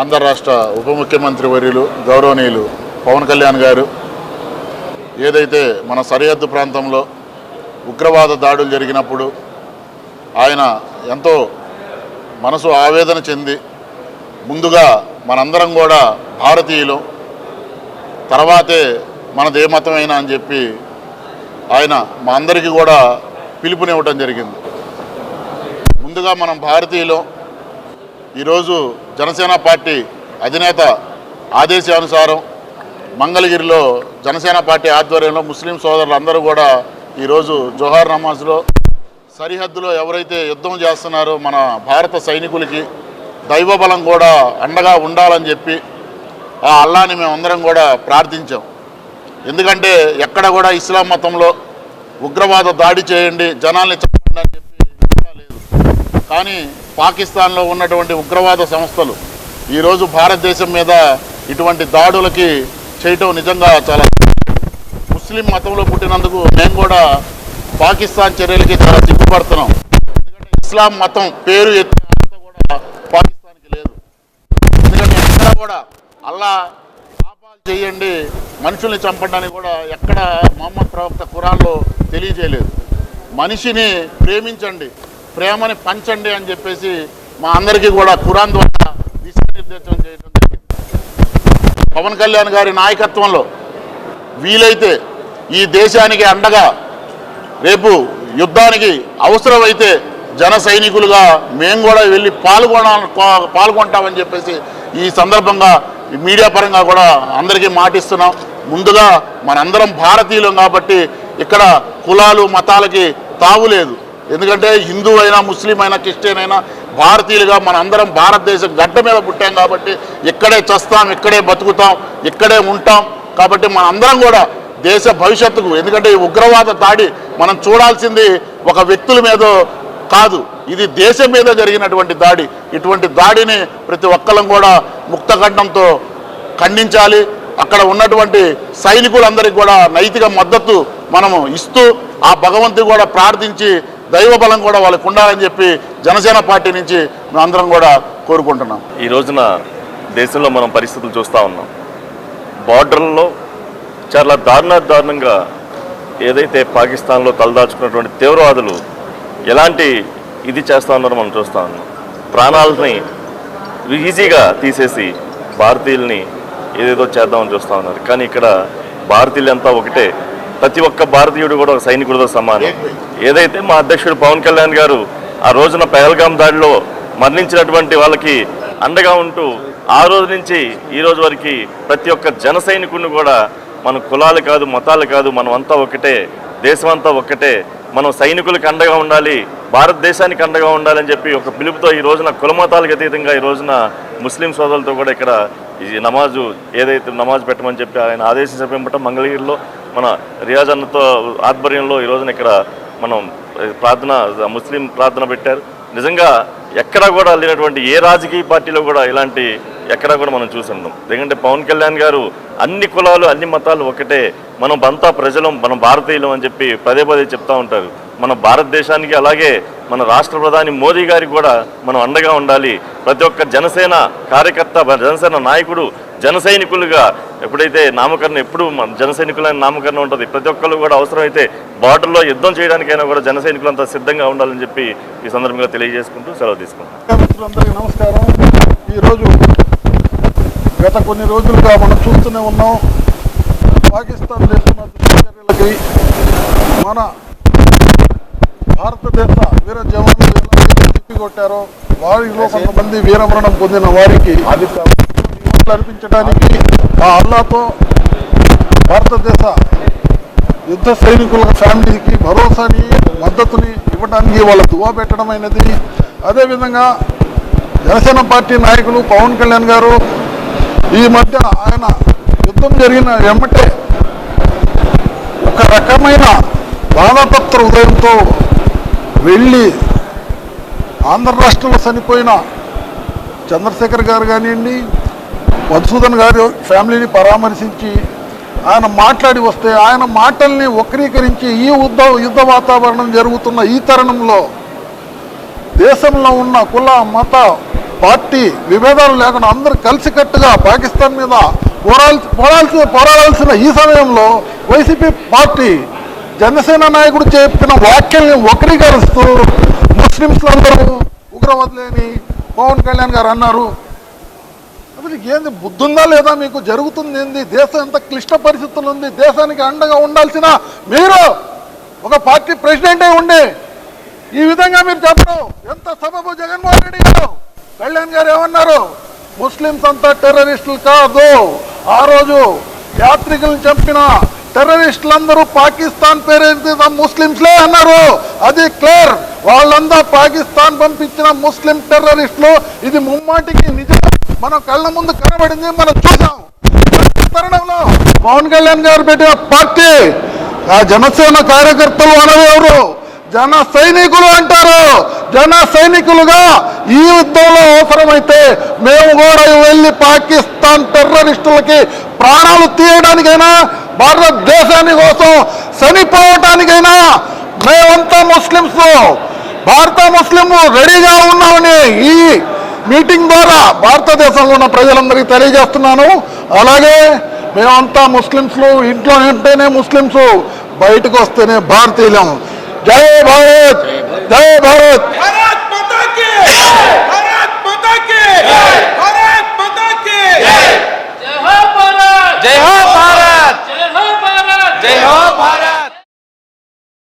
ఆంధ్ర రాష్ట్ర ఉప ముఖ్యమంత్రి వర్యులు గౌరవనీయులు పవన్ కళ్యాణ్ గారు ఏదైతే మన సరిహద్దు ప్రాంతంలో ఉగ్రవాద దాడులు జరిగినప్పుడు ఆయన ఎంతో మనసు ఆవేదన చెంది ముందుగా మనందరం కూడా భారతీయులు తర్వాతే మనదే మతమైనా అని చెప్పి ఆయన మా అందరికీ కూడా పిలుపునివ్వటం జరిగింది. ముందుగా మనం భారతీయులు ఈరోజు జనసేన పార్టీ అధినేత ఆదేశానుసారం మంగళగిరిలో జనసేన పార్టీ ఆధ్వర్యంలో ముస్లిం సోదరులు అందరూ కూడా ఈరోజు జోహార్ నమాజ్లో సరిహద్దులో ఎవరైతే యుద్ధం చేస్తున్నారో మన భారత సైనికులకి దైవబలం కూడా అండగా ఉండాలని చెప్పి ఆ అల్లాని మేమందరం కూడా ప్రార్థించాం. ఎందుకంటే ఎక్కడ కూడా ఇస్లాం మతంలో ఉగ్రవాద దాడి చేయండి జనాల్ని చెప్పండి అని చెప్పి లేదు. కానీ పాకిస్తాన్లో ఉన్నటువంటి ఉగ్రవాద సంస్థలు ఈరోజు భారతదేశం మీద ఇటువంటి దాడులకి చేయటం నిజంగా చాలా ముస్లిం మతంలో పుట్టినందుకు మేము కూడా పాకిస్తాన్ చర్యలకి చాలా సిగ్గుపడుతున్నాం. ఎందుకంటే ఇస్లాం మతం పేరు ఎత్తే కూడా పాకిస్తాన్కి లేదు. ఎందుకంటే ఎక్కడ కూడా అల్లా పాపాలు చేయండి మనుషుల్ని చంపడానికి కూడా ఎక్కడ మొహమ్మద్ ప్రవక్త ఖురాన్లో తెలియజేయలేదు. మనిషిని ప్రేమించండి. ప్రేమని పంచండి అని చెప్పేసి మా అందరికీ కూడా ఖురాన్ ద్వారా దిశానిర్దేశం చేయడం జరిగింది. పవన్ కళ్యాణ్ గారి నాయకత్వంలో వీలైతే ఈ దేశానికి అండగా రేపు యుద్ధానికి అవసరమైతే జన సైనికులుగా మేము కూడా వెళ్ళి పాల్గొన పాల్గొంటామని చెప్పేసి ఈ సందర్భంగా ఈ మీడియా పరంగా కూడా అందరికీ మాటిస్తున్నాం. ముందుగా మనందరం భారతీయులం కాబట్టి ఇక్కడ కులాలు మతాలకి తావు లేదు. ఎందుకంటే హిందూ అయినా ముస్లిం అయినా క్రిస్టియన్ అయినా భారతీయులుగా మన అందరం భారతదేశం గడ్డ మీద పుట్టాం కాబట్టి ఇక్కడే చస్తాం ఇక్కడే బతుకుతాం ఇక్కడే ఉంటాం కాబట్టి మన అందరం కూడా దేశ భవిష్యత్తుకు ఎందుకంటే ఈ ఉగ్రవాద దాడి మనం చూడాల్సింది ఒక వ్యక్తుల మీద కాదు ఇది దేశం మీద జరిగినటువంటి దాడి. ఇటువంటి దాడిని ప్రతి ఒక్కరం కూడా ముక్తఖండంతో ఖండించాలి. అక్కడ ఉన్నటువంటి సైనికులందరికీ కూడా నైతిక మద్దతు మనము ఇస్తూ ఆ భగవంతుడు కూడా ప్రార్థించి దైవ బలం కూడా వాళ్ళకు ఉండాలని చెప్పి జనసేన పార్టీ నుంచి అందరం కూడా కోరుకుంటున్నాం. ఈ రోజున దేశంలో మనం పరిస్థితులు చూస్తూ ఉన్నాం. బార్డర్లో చాలా దారుణ దారుణంగా ఏదైతే పాకిస్తాన్లో తలదాచుకున్నటువంటి తీవ్రవాదులు ఎలాంటి ఇది చేస్తూ ఉన్నారో మనం చూస్తూ ఉన్నాం. ప్రాణాలని ఈజీగా తీసేసి భారతీయుల్ని ఏదేదో చేద్దామని చూస్తూ ఉన్నారు. కానీ ఇక్కడ భారతీయులంతా ఒకటే ప్రతి ఒక్క భారతీయుడు కూడా ఒక సైనికుడితో సమానం. ఏదైతే మా అధ్యక్షుడు పవన్ కళ్యాణ్ గారు ఆ రోజున పహల్గాం దాడిలో మరణించినటువంటి వాళ్ళకి అండగా ఉంటూ ఆ రోజు నుంచి ఈ రోజు వరకు ప్రతి ఒక్క జన సైనికుడిని కూడా మన కులాలు కాదు మతాలు కాదు మనం అంతా ఒకటే దేశమంతా ఒక్కటే మనం సైనికులకు అండగా ఉండాలి భారతదేశానికి అండగా ఉండాలని చెప్పి ఒక పిలుపుతో ఈ రోజున కులమతాలకు అతీతంగా ఈ రోజున ముస్లిం సోదరులతో కూడా ఇక్కడ ఈ నమాజు ఏదైతే నమాజ్ పెట్టమని చెప్పి ఆయన ఆదేశించబడటం మంగళగిరిలో మన రియాజ్ అన్నతో ఆధ్వర్యంలో ఈ ఇక్కడ మనం ప్రార్థన ముస్లిం ప్రార్థన పెట్టారు. నిజంగా ఎక్కడా కూడా లేనటువంటి ఏ రాజకీయ పార్టీలో కూడా ఇలాంటి ఎక్కడా కూడా మనం చూస్తున్నాం ఎందుకంటే పవన్ కళ్యాణ్ గారు అన్ని కులాలు అన్ని మతాలు ఒకటే. మనం అంతా ప్రజలం మనం భారతీయులం అని చెప్పి పదే పదే చెప్తా ఉంటారు. మన భారతదేశానికి అలాగే మన రాష్ట్ర ప్రధాని మోదీ గారికి కూడా మనం అండగా ఉండాలి. ప్రతి ఒక్క జనసేన కార్యకర్త జనసేన నాయకుడు జన సైనికులుగా ఎప్పుడైతే నామకరణం ఎప్పుడు మన జన సైనికులైన నామకరణం ఉంటుంది ప్రతి ఒక్కరు కూడా అవసరమైతే బార్డర్లో యుద్ధం చేయడానికైనా కూడా జన సైనికులంతా సిద్ధంగా ఉండాలని చెప్పి ఈ సందర్భంగా తెలియజేసుకుంటూ సెలవు తీసుకుంటాం మిత్రులందరికీ నమస్కారం. ఈరోజు గత కొన్ని రోజులుగా మనం చూస్తూనే ఉన్నాం పాకిస్తాన్ చేస్తున్న చర్యలకి మన భారతదేశ వీర జవాన్లు ఎలా తిప్పికొట్టారో వారిలో కొంతమంది వీరమరణం పొందిన వారికి నివాళులు అర్పించడానికి ఆ అల్లాతో భారతదేశ యుద్ధ సైనికుల ఫ్యామిలీకి భరోసాని మద్దతుని ఇవ్వడానికి వాళ్ళ దువా పెట్టడమైనది అదేవిధంగా జనసేన పార్టీ నాయకులు పవన్ కళ్యాణ్ గారు ఈ మధ్య ఆయన యుద్ధం జరిగిన వెంబటే ఒక రకమైన బాధాపత్ర ఉదయంతో వెళ్ళి ఆంధ్ర రాష్ట్రంలో చనిపోయిన చంద్రశేఖర్ గారు కానివ్వండి మధుసూదన్ గారు ఫ్యామిలీని పరామర్శించి ఆయన మాట్లాడి వస్తే ఆయన మాటల్ని వక్రీకరించి ఈ యుద్ధ యుద్ధ వాతావరణం జరుగుతున్న ఈ తరుణంలో దేశంలో ఉన్న కుల మత పార్టీ విభేదాలు లేకుండా అందరూ కలిసికట్టుగా పాకిస్తాన్ మీద పోరాల్సి పోరాల్సి పోరాడాల్సిన ఈ సమయంలో వైసీపీ పార్టీ జనసేన నాయకుడు చెప్పిన వ్యాఖ్యల్ని వక్రీకరిస్తూ ముస్లింస్లందరూ ఉగ్రవాదులేని పవన్ కళ్యాణ్ గారు అన్నారు. మీకు ఏంది బుద్ధుందా లేదా మీకు? జరుగుతుంది ఏంది? దేశం ఎంత క్లిష్ట పరిస్థితులు ఉంది? దేశానికి అండగా ఉండాల్సిన మీరు ఒక పార్టీ ప్రెసిడెంటే ఉండి ఈ విధంగా మీరు చెప్పడం ఎంత సబబు జగన్మోహన్ రెడ్డి గారు? కళ్యాణ్ గారు ఏమన్నారు? ముస్లింస్ అంతా టెర్రరిస్టులు కాదు. ఆ రోజు యాత్రికులను చంపిన టెర్రరిస్టులందరూ పాకిస్తాన్ పేరేంటి? ముస్లింస్లే అన్నారు. అది క్లియర్. వాళ్ళంతా పాకిస్తాన్ పంపించిన ముస్లిం టెర్రరిస్టులు. ఇది ముమ్మాటికి నిజం. మన కళ్ళ ముందు కనబడింది మనం చూసాం తరుణంలో పవన్ కళ్యాణ్ గారు పెట్టిన పార్టీ ఆ జనసేన కార్యకర్తలు అనరు ఎవరు? జన సైనికులు అంటారు. జన సైనికులుగా ఈ యుద్ధంలో అవసరమైతే మేము కూడా వెళ్ళి పాకిస్తాన్ టెర్రరిస్టులకి ప్రాణాలు తీయడానికైనా భారతదేశాని కోసం చనిపోవటానికైనా మేమంతా ముస్లింస్ భారత ముస్లింలు రెడీగా ఉన్నామని ఈ మీటింగ్ ద్వారా భారతదేశంలో ఉన్న ప్రజలందరికీ తెలియజేస్తున్నాను. అలాగే మేమంతా ముస్లింస్లు ఇంట్లో ఉంటేనే ముస్లింస్ బయటకు వస్తేనే భారతీయులం. జై భారత్! జై భారత్! జయ భారత్ జయ భారత్ జై భారత్!